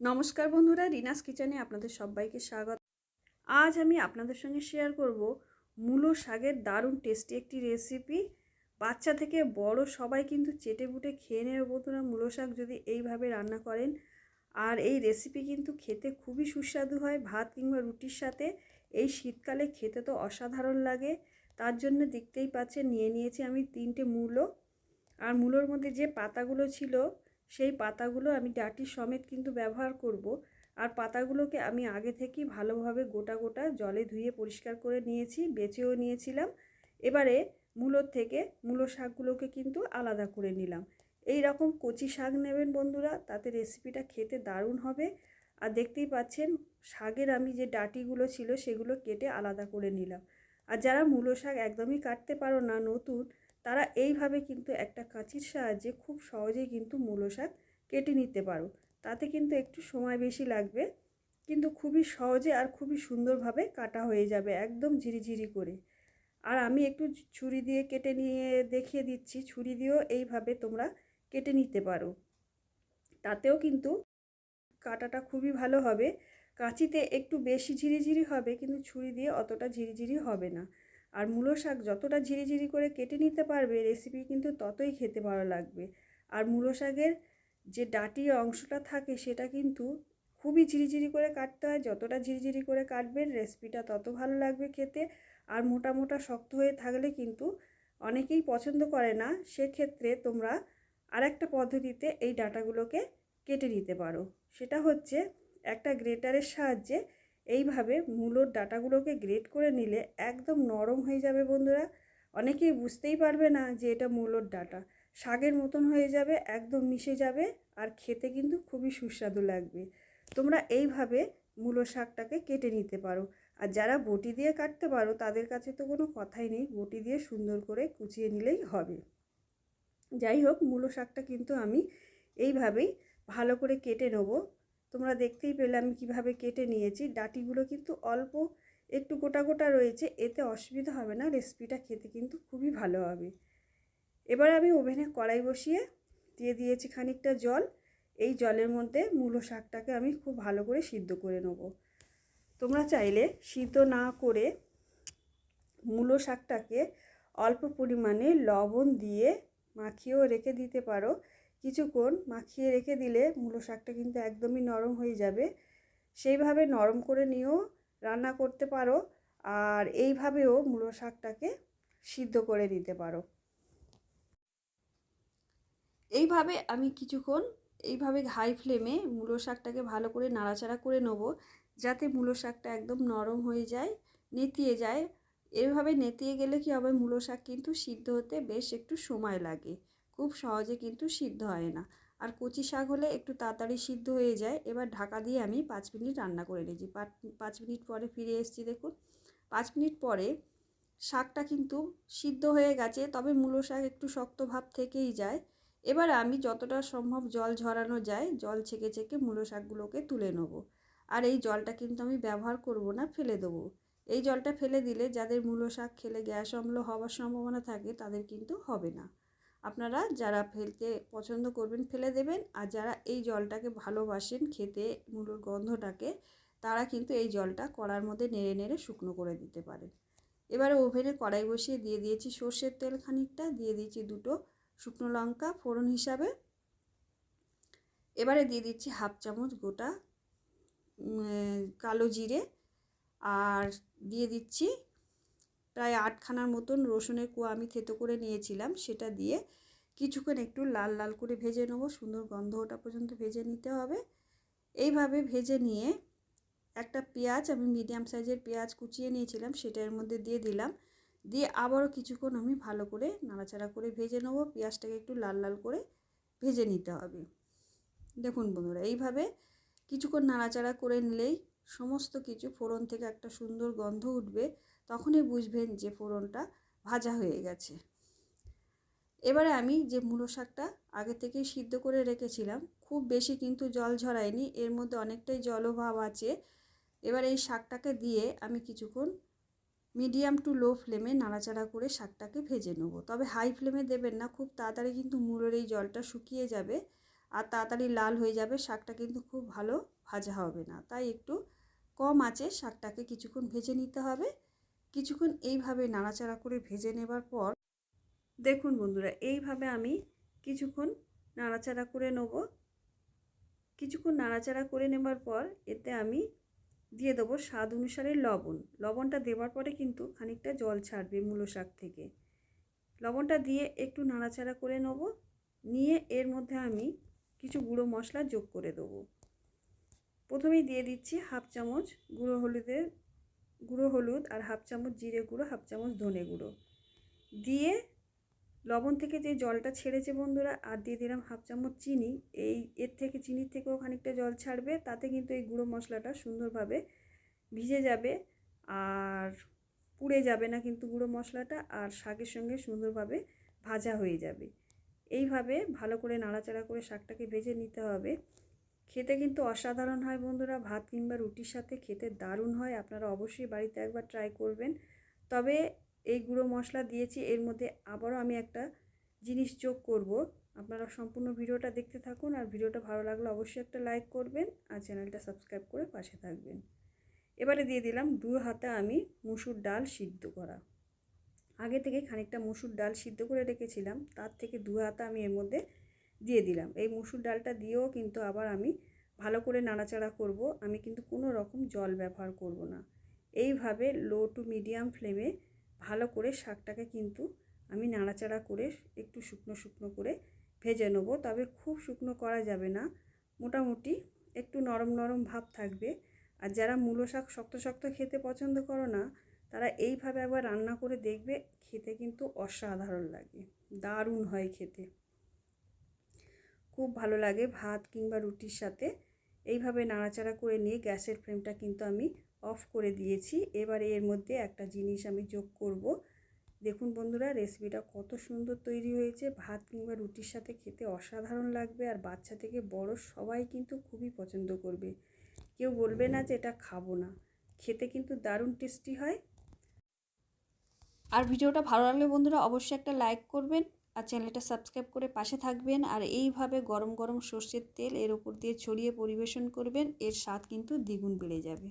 নমস্কার বন্ধুরা, রিনাস কিচেনে আপনাদের সবাইকে স্বাগত। আজ আমি আপনাদের সঙ্গে শেয়ার করব মূলো শাকের দারুণ টেস্টি একটি রেসিপি বাচ্চা থেকে বড় সবাই কিন্তু চেটে বুটে খেয়ে নেবে বন্ধুরা মূলো শাক যদি এইভাবে রান্না করেন। আর এই রেসিপি কিন্তু খেতে খুবই সুস্বাদু হয়, ভাত কিংবা রুটির সাথে। এই শীতকালে খেতে তো অসাধারণ লাগে, তার জন্য দেখতেই পাচ্ছেন নিয়ে নিয়েছি আমি তিনটে মূলো। আর মূলোর মধ্যে যে পাতাগুলো ছিল সেই পাতাগুলো আমি ডাঁটি সমেত কিন্তু ব্যবহার করব। আর পাতাগুলোকে আমি আগে থেকেই ভালোভাবে গোটা গোটা জলে ধুয়ে পরিষ্কার করে নিয়েছি, বেছেও নিয়েছিলাম। এবারে মূলোর থেকে মূলো শাকগুলোকে কিন্তু আলাদা করে নিলাম। এই রকম কচি শাক নেবেন বন্ধুরা, তাতে রেসিপিটা খেতে দারুণ হবে। আর দেখতেই পাচ্ছেন, শাকের আমি যে ডাটিগুলো ছিল সেগুলো কেটে আলাদা করে নিলাম। আর যারা মূলো শাক একদমই কাটতে পারো না, নতুন তারা এইভাবে কিন্তু একটা কাঁচির সাহায্যে খুব সহজেই কিন্তু মূলো শাক কেটে নিতে পারো। তাতে কিন্তু একটু সময় বেশি লাগবে, কিন্তু খুবই সহজে আর খুবই সুন্দরভাবে কাটা হয়ে যাবে, একদম ঝিরিঝিরি করে। আর আমি একটু ছুরি দিয়ে কেটে নিয়ে দেখিয়ে দিচ্ছি, ছুরি দিয়েও এইভাবে তোমরা কেটে নিতে পারো। তাতেও কিন্তু কাটাটা খুবই ভালো হবে। কাঁচিতে একটু বেশি ঝিরিঝিরি হবে, কিন্তু ছুরি দিয়ে অতটা ঝিরিঝিরি হবে না। আর মূলো শাক যতটা ঝিরিঝিরি করে কেটে নিতে পারবে রেসিপি কিন্তু ততই খেতে ভালো লাগবে। আর মূলো শাকের যে ডাটি অংশটা থাকে, সেটা কিন্তু খুবই ঝিরিঝিরি করে কাটতে হয়। যতটা ঝিরিঝিরি করে কাটবেন রেসিপিটা তত ভালো লাগবে খেতে। আর মোটা মোটা শক্ত হয়ে থাকলে কিন্তু অনেকেই পছন্দ করে না। সেক্ষেত্রে তোমরা আরেকটা পদ্ধতিতে এই ডাটাগুলোকে কেটে নিতে পারো। সেটা হচ্ছে একটা গ্রেটারের সাহায্যে এইভাবে মূলোর ডাটাগুলোকে গ্রেট করে নিলে একদম নরম হয়ে যাবে বন্ধুরা। অনেকেই বুঝতেই পারবে না যে এটা মূলোর ডাটা। শাকের মতন হয়ে যাবে, একদম মিশে যাবে আর খেতে কিন্তু খুবই সুস্বাদু লাগবে। তোমরা এইভাবে মূলো শাকটাকে কেটে নিতে পারো। আর যারা বটি দিয়ে কাটতে পারো, তাদের কাছে তো কোনো কথাই নেই। বটি দিয়ে সুন্দর করে কুচিয়ে নিলেই হবে। যাই হোক মূলো শাকটা কিন্তু আমি এইভাবেই ভালো করে কেটে নেব। তোমরা দেখতেই পেলে আমি কীভাবে কেটে নিয়েছি। ডাটিগুলো কিন্তু অল্প একটু গোটা গোটা রয়েছে, এতে অসুবিধা হবে না, রেসিপিটা খেতে কিন্তু খুবই ভালো হবে। এবার আমি ওভেনে কড়াই বসিয়ে দিয়ে দিয়েছি খানিকটা জল। এই জলের মধ্যে মূলো শাকটাকে আমি খুব ভালো করে সিদ্ধ করে নেব। তোমরা চাইলে সিদ্ধ না করে মূলো শাকটাকে অল্প পরিমাণে লবণ দিয়ে মাখিয়েও রেখে দিতে পারো। কিছুক্ষণ মাখিয়ে রেখে দিলে মূলো শাকটা কিন্তু একদমই নরম হয়ে যাবে। সেইভাবে নরম করে নিয়েও রান্না করতে পারো আর এইভাবেও মূলো শাকটাকে সিদ্ধ করে নিতে পারো। এইভাবে আমি কিছুক্ষণ এইভাবে হাই ফ্লেমে মূলো শাকটাকে ভালো করে নাড়াচাড়া করে নেব যাতে মূলো শাকটা একদম নরম হয়ে যায়, নেতিয়ে যায়। এভাবে নেতিয়ে গেলে কি হবে? মূলো শাক কিন্তু সিদ্ধ হতে বেশ একটু সময় লাগে। খুব সহজে কিন্তু সিদ্ধ হয় না। আর কচি শাক হলে একটু তাড়াতাড়ি সিদ্ধ হয়ে যায়। এবার ঢাকা দিয়ে আমি পাঁচ মিনিট রান্না করে নিয়েছি। পাঁচ মিনিট পরে ফিরে এসেছি, দেখুন। পাঁচ মিনিট পরে শাকটা কিন্তু সিদ্ধ হয়ে গেছে, তবে মূলো শাক একটু শক্ত ভাব থেকেই যায়। এবার আমি যতটা সম্ভব জল ঝরানো যায়, জল ছেঁকে ছেঁকে মূলো শাকগুলোকে তুলে নেব। আর এই জলটা কিন্তু আমি ব্যবহার করব না, ফেলে দেবো। এই জলটা ফেলে দিলে যাদের মূলো শাক খেলে গ্যাস অম্ল হওয়ার সম্ভাবনা থাকে, তাদের কিন্তু হবে না। আপনারা যারা ফেলতে পছন্দ করবেন ফেলে দেবেন, আর যারা এই জলটাকে ভালোবাসেন খেতে, মূলর গন্ধটাকে, তারা কিন্তু এই জলটা কড়ার মধ্যে নেড়ে নেড়ে শুকনো করে দিতে পারেন। এবারে ওভেনে কড়াই বসিয়ে দিয়ে দিয়েছি সর্ষের তেল খানিকটা, দিয়ে দিয়েছি দুটো শুকনো লঙ্কা ফোড়ন হিসাবে। এবারে দিয়ে দিচ্ছি হাফ চামচ গোটা কালো জিরে, আর দিয়ে দিচ্ছি প্রায় আটখানার মতন রসুনের কুয়া আমি থেতো করে নিয়েছিলাম, সেটা দিয়ে কিছুক্ষণ একটু লাল লাল করে ভেজে নেব, সুন্দর গন্ধ ওটা পর্যন্ত ভেজে নিতে হবে। এইভাবে ভেজে নিয়ে একটা পেঁয়াজ, আমি মিডিয়াম সাইজের পেঁয়াজ কুচিয়ে নিয়েছিলাম, সেটা এর মধ্যে দিয়ে দিলাম। দিয়ে আবারও কিছুক্ষণ আমি ভালো করে নাড়াচাড়া করে ভেজে নেব, পেঁয়াজটাকে একটু লাল লাল করে ভেজে নিতে হবে। দেখুন বন্ধুরা, এইভাবে কিছুক্ষণ নাড়াচাড়া করে নিলেই সমস্ত কিছু ফোড়ন থেকে একটা সুন্দর গন্ধ উঠবে। তখনই বুঝবেন যে ফোড়নটা ভাজা হয়ে গেছে। এবারে আমি যে মূলো শাকটা আগে থেকে সিদ্ধ করে রেখেছিলাম, খুব বেশি কিন্তু জল ঝরায়নি, এর মধ্যে অনেকটাই জলভাব আছে। এবার এই শাকটাকে দিয়ে আমি কিছুক্ষণ মিডিয়াম টু লো ফ্লেমে নাড়াচাড়া করে শাকটাকে ভেজে নেব। তবে হাই ফ্লেমে দেবেন না, খুব তাড়াতাড়ি কিন্তু মূলোর এই জলটা শুকিয়ে যাবে আর তাড়াতাড়ি লাল হয়ে যাবে, শাকটা কিন্তু খুব ভালো ভাজা হবে না। তাই একটু কম আছে, শাকটাকে কিছুক্ষণ ভেজে নিতে হবে। কিছুক্ষণ এইভাবে নাড়াচাড়া করে ভেজে নেবার পর, দেখুন বন্ধুরা, এইভাবে আমি কিছুক্ষণ নাড়াচাড়া করে নেব। কিছুক্ষণ নাড়াচাড়া করে নেবার পর এতে আমি দিয়ে দেবো স্বাদ অনুসারে লবণ। লবণটা দেওয়ার পরে কিন্তু খানিকটা জল ছাড়বে মূলো শাক থেকে। লবণটা দিয়ে একটু নাড়াচাড়া করে নেব। নিয়ে এর মধ্যে আমি কিছু গুঁড়ো মশলা যোগ করে দেবো। প্রথমেই দিয়ে দিচ্ছি হাফ চামচ গুঁড়ো হলুদের গুঁড়ো হলুদ আর হাফ চামচ জিরে গুঁড়ো, হাফ চামচ ধনে গুঁড়ো। দিয়ে লবণ থেকে যে জলটা ছেড়েছে বন্ধুরা, আর দিয়ে দিলাম হাফ চামচ চিনি। এই এর থেকে, চিনির থেকেও খানিকটা জল ছাড়বে, তাতে কিন্তু এই গুঁড়ো মশলাটা সুন্দরভাবে ভিজে যাবে আর পুড়ে যাবে না কিন্তু গুঁড়ো মশলাটা, আর শাকের সঙ্গে সুন্দরভাবে ভাজা হয়ে যাবে। এইভাবে ভালো করে নাড়াচাড়া করে শাকটাকে ভেজে নিতে হবে। খেতে কিন্তু অসাধারণ হয় বন্ধুরা। ভাত কিংবা রুটির সাথে খেতে দারুণ হয়। আপনারা অবশ্যই বাড়িতে একবার ট্রাই করবেন। তবে এই গুঁড়ো মশলা দিয়েছি, এর মধ্যে আবারও আমি একটা জিনিস যোগ করব। আপনারা সম্পূর্ণ ভিডিওটা দেখতে থাকুন আর ভিডিওটা ভালো লাগলে অবশ্যই একটা লাইক করবেন আর চ্যানেলটা সাবস্ক্রাইব করে পাশে থাকবেন। এবারে দিয়ে দিলাম দু হাতে আমি মুসুর ডাল সিদ্ধ করা। আগে থেকে খানিকটা মুসুর ডাল সিদ্ধ করে রেখেছিলাম, তার থেকে দু হাতা আমি এর মধ্যে দিয়ে দিলাম। এই মুসুর ডালটা দিয়েও কিন্তু আবার আমি ভালো করে নাড়াচাড়া করব। আমি কিন্তু কোনো রকম জল ব্যবহার করব না। এইভাবে লো টু মিডিয়াম ফ্লেমে ভালো করে শাকটাকে কিন্তু আমি নাড়াচাড়া করে একটু শুকনো শুকনো করে ভেজে নেব। তবে খুব শুকনো করা যাবে না। মোটামুটি একটু নরম নরম ভাব থাকবে। আর যারা মূলো শাক শক্ত শক্ত খেতে পছন্দ করো না, তারা এইভাবে একবার রান্না করে দেখবে, খেতে কিন্তু অসাধারণ লাগে। দারুণ হয় খেতে। খুব ভালো লাগে ভাত কিংবা রুটির সাথে। এইভাবে নাড়াচাড়া করে নিয়ে গ্যাসের ফ্লেমটা কিন্তু আমি অফ করে দিয়েছি। এবারে এর মধ্যে একটা জিনিস আমি যোগ করব। দেখুন বন্ধুরা, রেসিপিটা কত সুন্দর তৈরি হয়েছে। ভাত কিংবা রুটির সাথে খেতে অসাধারণ লাগবে আর বাচ্চা থেকে বড় সবাই কিন্তু খুবই পছন্দ করবে। কেউ বলবে না যে এটা খাব না। খেতে কিন্তু দারুণ টেস্টি হয়। আর ভিডিওটা ভালো লাগলে বন্ধুরা অবশ্যই একটা লাইক করবেন। আর চ্যানেলটা সাবস্ক্রাইব করে পাশে থাকবেন আর এইভাবে গরম গরম সর্ষের তেল এর উপর দিয়ে ছড়িয়ে পরিবেশন করবেন, এর স্বাদ কিন্তু দ্বিগুণ বেড়ে যাবে।